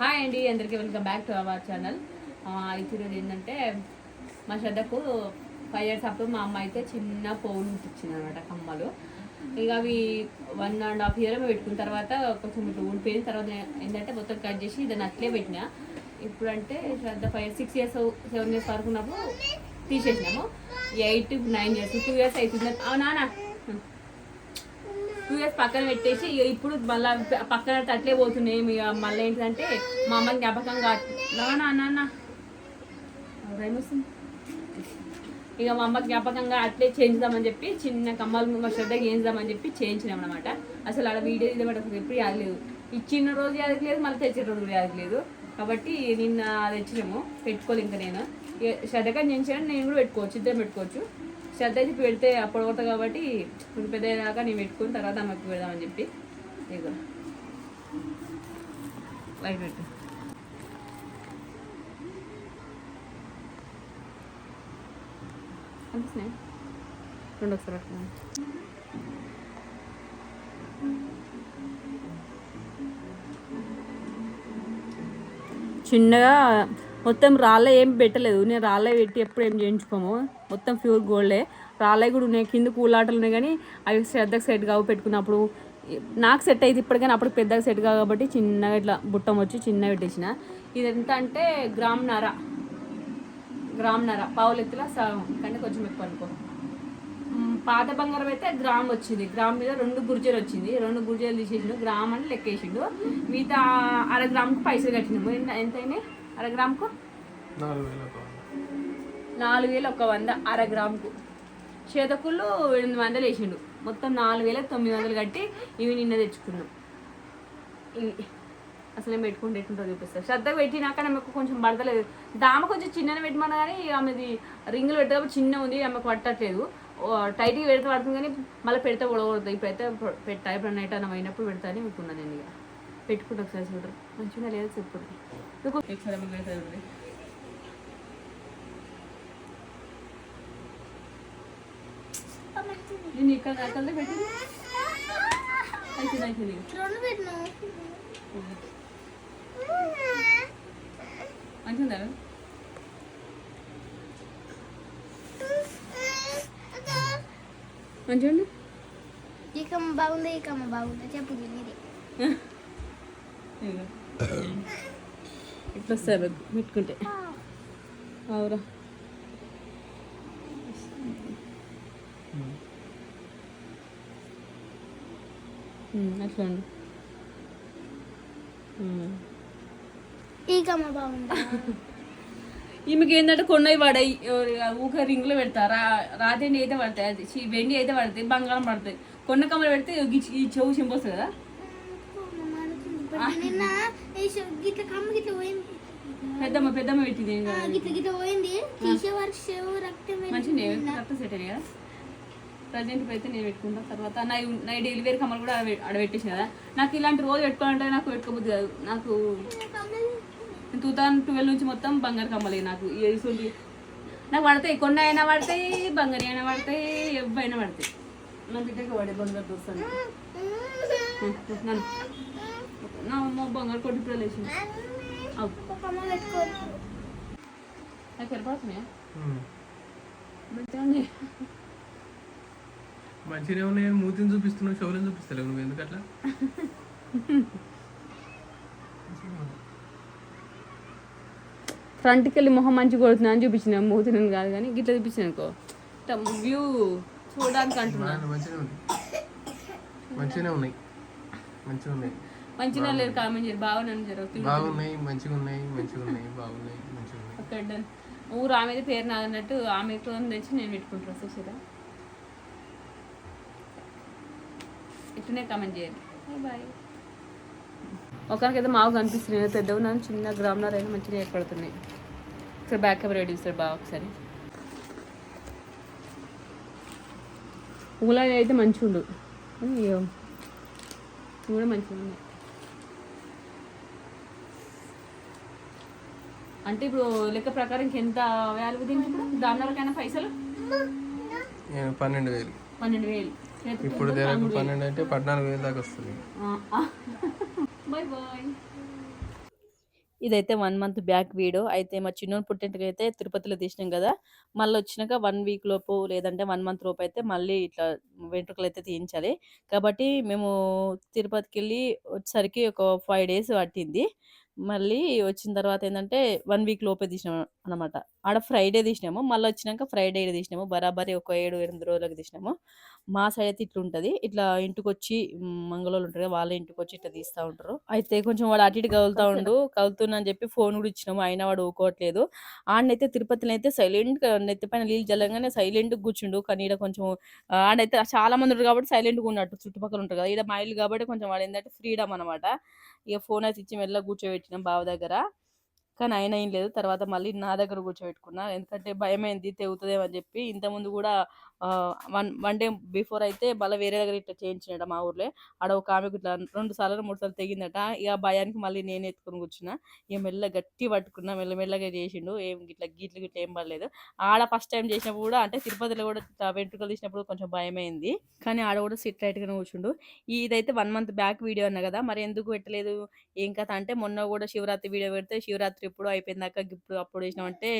Hi అండి అందరికీ welcome back to our channel. అయితే ఈరోజు ఏంటంటే మా శ్రద్ధకు ఫైవ్ ఇయర్స్ అప్పుడు మా అమ్మ అయితే చిన్న ఫోన్ ఇచ్చింది అనమాట కమ్మలు. ఇక అవి వన్ అండ్ హాఫ్ ఇయర్ పెట్టుకున్న తర్వాత కొంచెం ఇట్లా ఊడిపోయిన తర్వాత ఏంటంటే మొత్తం కట్ చేసి దాన్ని అట్లే పెట్టిన. ఇప్పుడు అంటే Shraddha five six years seven years వరకు ఉన్నప్పుడు తీసేసినాము. Eight nine years two years అవుతుంది అవునా టూ ఇయర్స్ పక్కన పెట్టేసి ఇక ఇప్పుడు మళ్ళీ పక్కన అట్లే పోతున్నాయి. ఇక మళ్ళీ ఏంటంటే మా అమ్మ జ్ఞాపకంగా నాన్న నాన్న ఇక మా అమ్మ జ్ఞాపకంగా అట్లే చేయించుదామని చెప్పి చిన్న కమ్మలు మా శ్రద్ధగా చేయించుదామని చెప్పి చేయించినాం అనమాట అసలు అలా వీడియో ఇది పడక ఎప్పుడు యాదలేదు. ఇచ్చిన రోజు యాదలేదు మళ్ళీ తెచ్చిన రోజు కూడా యాదలేదు. కాబట్టి నిన్న తెచ్చినాము. పెట్టుకోలేదు ఇంకా నేను. ఇక శ్రద్ధగా చేయించాను నేను కూడా పెట్టుకోవచ్చు ఇద్దరు పెట్టుకోవచ్చు. శ్రద్ధ అయితే పెడితే అప్పుడు కొడతా కాబట్టి కొంచెం పెద్ద అయ్యాక నేను పెట్టుకుని తర్వాత అమ్మకి పెడదామని చెప్పి ఇదిగో లైట్ పెట్టు. అనిపిస్తున్నాయి? రెండు ఒకసారి పట్టుకున్నాను చిన్నగా మొత్తం రాళ్ళ ఏం పెట్టలేదు. నేను రాళ్ళే పెట్టి ఎప్పుడు ఏం చేయించుకోము. మొత్తం ప్యూర్ గోల్డే. రాళ్ళే కూడా ఉన్నాయి. కింద కూలాటలు ఉన్నాయి కానీ అవి శ్రద్ధకు సెట్ కావు పెట్టుకున్నప్పుడు. నాకు సెట్ అయితే ఇప్పటికైనా అప్పుడు పెద్దగా సెట్ కావు కాబట్టి చిన్నగా ఇట్లా బుట్టం వచ్చి చిన్నగా పెట్టేసిన. ఇది ఎంత అంటే గ్రామ్ నర. గ్రామ్ నర. పావులు ఎత్తులా? సగం. కంటే కొంచెం ఎక్కువ అనుకో. పాత బంగారం అయితే గ్రామ్ వచ్చింది. గ్రామ్ మీద రెండు గుర్జలు వచ్చింది. రెండు గుర్జలు తీసేసిండు. గ్రామ్ అని లెక్కేసిండు. మిగతా అర గ్రామ్కి పైసలు కట్టినాము. ఎంత ఎంత అయినాయి అర గ్రామ్కు? నాలుగు వేల ఒక వంద. నాలుగు వేలు ఒక వంద అర గ్రామ్కు. చేతకుళ్ళు ఎనిమిది వందలు వేసిండు. మొత్తం నాలుగు వేల తొమ్మిది వందలు కట్టి ఇవి నిన్న తెచ్చుకున్నాం. ఇవి. అసలు నేను పెట్టుకుంటే ఎట్టుంటో చూపిస్తాను శ్రద్ధగా పెట్టినాక ఆమెకు కొంచెం పడతలేదు. దామ కొంచెం చిన్ననే పెట్టమన్నా కానీ ఆమెది రింగులు పెట్టేటప్పుడు చిన్న ఉంది ఆమెకు పట్టట్లేదు. టైట్గా పెడితే పడుతుంది కానీ మళ్ళీ పెడితే ఉడకూడదు ఇప్పుడైతే పెట్టా. ఇప్పుడు నైట్ అన్నం అయినప్పుడు పెడతానే మీకున్నాను నేను ఇక పెట్టుకుంటా ఒకసారి చూడరు మంచిగా లేదు చెప్పు ఒకసారి ఆమెకు పెడతా చూడండి నేను ఇక్కడ అక్కడ పెట్టి అయితే అయితే రెండు పెట్టినా మంచిగా ఉందా మంచిగా ఉంది ఈ కమ్మ బాగుంది ఈ కమ్మ బాగుంది చెప్పు ఇది ఇదిగో. ఇట్లా వస్తారు పెట్టుకుంటే అవురా ఉమ్, అట్లా ఉండు. ఉమ్. ఈ కమ్మ బాగుంది. ఈమెకి ఏంటంటే కొన్నవి పడాయి ఊక రింగులో పెడతారా రాతండి అయితే పడతాయి అది వెండి అయితే పడతాయి బంగారం పడతాయి. కొన్న కమ్మలు పెడితే ఈ- ఈ చెవు చింపొస్తుంది కదా? నిన్న ఈ షు- గిట్ల కమ్మ గిట్ల పోయింది. పెద్దమ్మ పెద్దమ్మ పెట్టింది ఏం ఆ, కాదు. గిట్ల గిట్ల పోయింది. తీసే వరకు చెవు రక్తం మంచిగా కరెక్ట్ సెట్ అయ్యాయి కదా ప్రజెంట్ అయితే నేను పెట్టుకుంటా. తర్వాత నా నా డెలివరీ కమ్మలు కూడా పెట్టేసిన కదా. నాకు ఇలాంటి రోజు పెట్టుకోవాలంటే నాకు పెట్టుకోబుద్ది కాదు. నాకు టూ థౌసండ్ ట్వెల్వ్ నుంచి మొత్తం బంగారు కమ్మలే నాకు. ఇటువంటి నాకు పడతాయి. కొన్ని అయినా పడతాయి బంగారు అయినా పడతాయి ఎవ్వైనా పడతాయి. నా బిడ్డకి పడే బంగారు దోస్తాను నన్ను. నా అమ్మ బంగారు కొట్టి ఇప్పుడు లేచింది నాకు. మంచిగా ఉన్నాయి మూతిని చూపిస్తున్నావు షోలను చూపిస్తలేవు నువ్వు ఎందుకు అట్లా ఫ్రంట్కి వెళ్ళి మొహం మంచిగా కొడుతున్నా అని చూపించిన మూతిని కాదు కానీ గిట్లా చూపించిన అనుకో. వ్యూ చూడడానికి అంటున్నా. బాగానే మంచిగానే ఉంది. మంచిగానే ఉన్నాయి. మంచిగా ఉన్నాయి. మంచిగా లేదు కామెంట్ చేయరు. బాగా నన్ను జరుగుతుంది బాగున్నాయి మంచిగా ఉన్నాయి మంచిగా ఉన్నాయి బాగున్నాయి మంచిగా ఉన్నాయి అక్కడ done. ఊరు ఆమెది పేరు నాదన్నట్టు ఆమెతో తెచ్చి నేను పెట్టుకుంటాను చూసారా ఇట్లనే కామెంట్ చేయండి. బాయ్ ఒకరికైతే మాకు కనిపిస్తుంది పెద్ద ఉన్నాను చిన్న గ్రామర్ అయినా మంచిగా ఏర్పడుతున్నాయి. ఒకసారి బ్యాక్ కెమెరా రెడీ ఇస్తారు బాగా ఒకసారి. ఊళ్ళో అయితే మంచిగా ఉండు కూడా మంచిగా ఉన్నాయి అంటే ఇప్పుడు లెక్క ప్రకారం ఇంకెంత వాల్యూ దీనికి ఇప్పుడు? దానికైనా పైసలు? నేను పన్నెండు వేలు. పన్నెండు వేలు. ఇప్పుడు పన్నెండు అంటే పద్నాలుగు వేలు దాకా వస్తుంది. బాయ్ బాయ్ ఇదైతే వన్ మంత్ బ్యాక్ వీడియో అయితే మా చిన్నోని పుట్టింటికి అయితే తిరుపతిలో తీసినాం కదా. మళ్ళీ వచ్చినాక వన్ వీక్ లోపు లేదంటే వన్ మంత్ లోపు అయితే మళ్ళీ ఇట్లా వెంట్రుకలు అయితే తీయించాలి. కాబట్టి మేము తిరుపతికి వెళ్ళి వచ్చేసరికి ఒక ఫైవ్ డేస్ పట్టింది. మళ్ళీ వచ్చిన తర్వాత ఏంటంటే వన్ వీక్ లోపే తీసినాం అనమాట ఆడ ఫ్రైడే తీసినాము. మళ్ళీ వచ్చినాక ఫ్రైడే తీసినాము. బరాబరి ఒక ఏడు ఎనిమిది రోజులకు తీసినాము. మా సైడ్ అయితే ఇట్లా ఉంటది. ఇట్లా ఇంటికి వచ్చి మంగళవాళ్ళు ఉంటారు కదా వాళ్ళ ఇంటికి వచ్చి ఇట్లా తీస్తా ఉంటారు. అయితే కొంచెం వాడు అటు ఇటు కదులుతా ఉండు కదులుతున్నా అని చెప్పి ఫోన్ కూడా ఇచ్చినాము అయినా వాడు ఊకోవట్లేదు. ఆడనైతే తిరుపతిలో అయితే సైలెంట్ నెత్తి పైన నీళ్ళు జల్లగానే సైలెంట్ కూర్చుండు. కానీ ఈడ కొంచెం ఆడైతే చాలా మంది ఉంటారు కాబట్టి సైలెంట్గా ఉన్నట్టు చుట్టుపక్కల ఉంటారు కదా ఈడ మా ఇల్లు కాబట్టి కొంచెం వాడు ఏంటంటే ఫ్రీడమ్ అనమాట ఇక ఫోన్ అయితే ఇచ్చి మెల్ల కూర్చోబెట్టినాం బావ దగ్గర. కానీ ఆయన ఏం లేదు. తర్వాత మళ్ళీ నా దగ్గర కూర్చోబెట్టుకున్నా. ఎందుకంటే భయమైంది తెగుతుందేమో అని చెప్పి ఇంతకుముందు కూడా వన్ వన్ డే బిఫోర్ అయితే మళ్ళీ వేరే దగ్గర ఇట్లా చేయించినట మా ఊర్లో. ఆడ ఒక ఆమెకు ఇట్లా రెండు సార్లు మూడు సార్లు తెగిందట. ఇక భయానికి మళ్ళీ నేను ఎత్తుకొని కూర్చున్నా. ఇక మెల్ల గట్టి పట్టుకున్నా మెల్ల మెల్లగా చేసిండు. ఏం ఇట్లా గీట్లు గిట్ల ఏం పడలేదు. ఆడ ఫస్ట్ టైం చేసినప్పుడు కూడా అంటే తిరుపతిలో కూడా వెంట్రుకలు తీసినప్పుడు కొంచెం భయమైంది. కానీ ఆడ కూడా సిట్ రైట్గానే కూర్చుండు. ఇదైతే వన్ మంత్ బ్యాక్ వీడియో అన్నా కదా. మరి ఎందుకు పెట్టలేదు? ఏం కథ? అంటే మొన్న కూడా శివరాత్రి వీడియో పెడితే శివరాత్రి ఇప్పుడు అయిపోయిందాక ఇప్పుడు అప్పుడు అంటే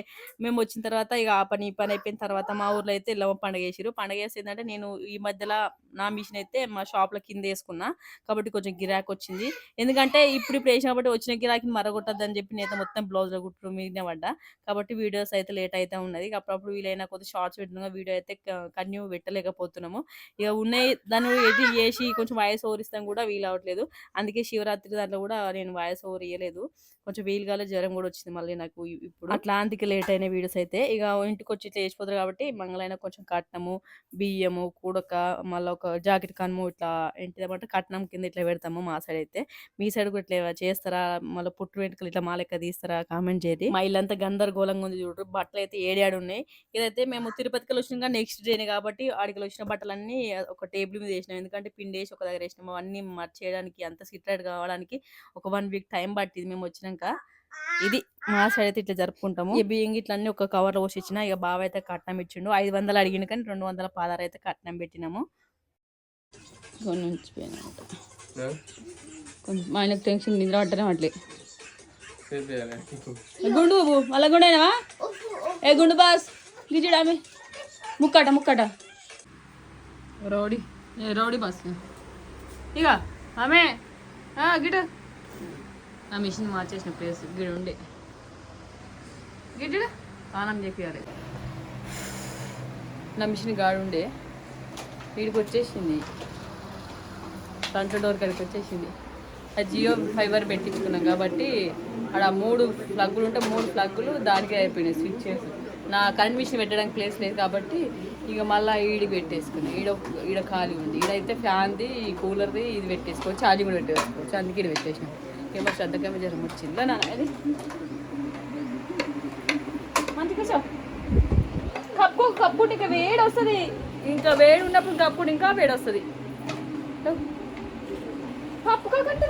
మేము వచ్చిన తర్వాత ఇక ఆ పని ఈ పని అయిపోయిన తర్వాత మా ఊర్లో అయితే ఇల్లమ్మ పండుగ వేసిరు పండుగ వేసిందంటే నేను ఈ మధ్యలో నా మిషన్ అయితే మా షాప్లో కింద వేసుకున్నా కాబట్టి కొంచెం గిరాక్ వచ్చింది. ఎందుకంటే ఇప్పుడు ఇప్పుడు వేసిన కాబట్టి వచ్చిన గిరాకీని మరగొట్టద్దని చెప్పి నేను మొత్తం బ్లౌజ్లో కుట్టు మిగిలిన పడ్డా. కాబట్టి వీడియోస్ అయితే లేట్ అయితే ఉన్నది. అప్పుడప్పుడు వీలైన కొద్ది షార్ట్స్ పెట్టినా వీడియో అయితే కంటిన్యూ పెట్టలేకపోతున్నాము. ఇక ఉన్నాయి దాన్ని ఎడిట్ చేసి కొంచెం వాయిస్ ఓవర్ ఇస్తాం కూడా వీలు అవ్వట్లేదు. అందుకే శివరాత్రి దాంట్లో కూడా నేను వాయిస్ ఓవర్ ఇవ్వలేదు కొంచెం వీలు జ్వరం కూడా వచ్చింది మళ్ళీ నాకు ఇప్పుడు. అట్లా అందుకే లేట్ అయిన వీడియోస్ అయితే ఇక ఇంటికి వచ్చి ఇట్లా వేసిపోతారు కాబట్టి మంగళైనా కొంచెం కట్నము బియ్యము కూడక మళ్ళీ ఒక జాకెట్ కనుము ఇట్లా ఏంటిదంటే కట్నం కింద ఇట్లా పెడతాము మా సైడ్ అయితే. మీ సైడ్ కూడా ఇట్లా చేస్తారా? మళ్ళీ పుట్టు వెంట్రుకలు ఇట్లా మా లెక్క తీస్తారా? కామెంట్ చేయండి. మా ఇల్లంతా గందరగోళంగా ఉంది చూడరు బట్టలు అయితే ఏడాడు ఉన్నాయి. ఇదైతే మేము తిరుపతికి వచ్చినాక నెక్స్ట్ డేనే కాబట్టి ఆడికి వచ్చిన బట్టలన్నీ ఒక టేబుల్ మీద వేసినాం. ఎందుకంటే పిండి వేసి ఒక దగ్గర వేసినాము అవన్నీ మర్చేయడానికి అంత సిట్రేట్ కావడానికి ఒక వన్ వీక్ టైం పట్టింది మేము వచ్చినాక. ఇది మా సైడ్ అయితే ఇట్లా జరుపుకుంటాము. ఈ బియ్యం ఇట్లా అన్ని ఒక కవర్లో పోసి ఇచ్చిన ఇక బావ అయితే కట్నం ఇచ్చిండు. ఐదు వందలు అడిగిన కానీ రెండు వందల పదహారు అయితే కట్నం పెట్టినాము. కొన్ని ఉంచిపోయినమాట కొంచెం మా ఆయనకు టెన్షన్ నిద్ర పట్టడం అట్లే గుండు బాబు మళ్ళా గుండు అయినావా? ఏ గుండు బాస్ గిజుడు ఆమె. ముక్కట ముక్కట. రౌడీ ఏ రౌడీ బాస్ ఇక ఆమె గిట. నా మిషన్ మార్చేసిన ప్లేస్ గిడు ఉండే. గిడ్డు స్నానం చేపియాలి. నా మిషన్ గాడు ఉండే. వీడికి వచ్చేసింది. ఫ్రంట్ డోర్ కడికి వచ్చేసింది. ఆ జియో ఫైబర్ పెట్టించుకున్నాం కాబట్టి అక్కడ మూడు ప్లగ్గులు ఉంటే మూడు ప్లగ్గులు దానికే అయిపోయినాయి స్విచ్చెస్ నా కరెంట్ మిషన్ పెట్టడానికి ప్లేస్ లేదు కాబట్టి ఇక మళ్ళీ ఈడి పెట్టేసుకున్నాను ఈడ ఈడ ఖాళీ ఉంది. ఈడైతే ఫ్యాన్ది కూలర్ది ఇది పెట్టేసుకోవచ్చు ఛార్జింగ్ కూడా పెట్టేసుకోవచ్చు. అందుకే ఈడ పెట్టేసినాం. ఏమో శ్రద్ధగా జ్వరం వచ్చిందా నా అది? కప్పు కప్పుడు ఇంకా వేడి వస్తుంది. ఇంకా వేడి ఉన్నప్పుడు కప్పుడు ఇంకా వేడి వస్తుంది. కప్పు కాకంటే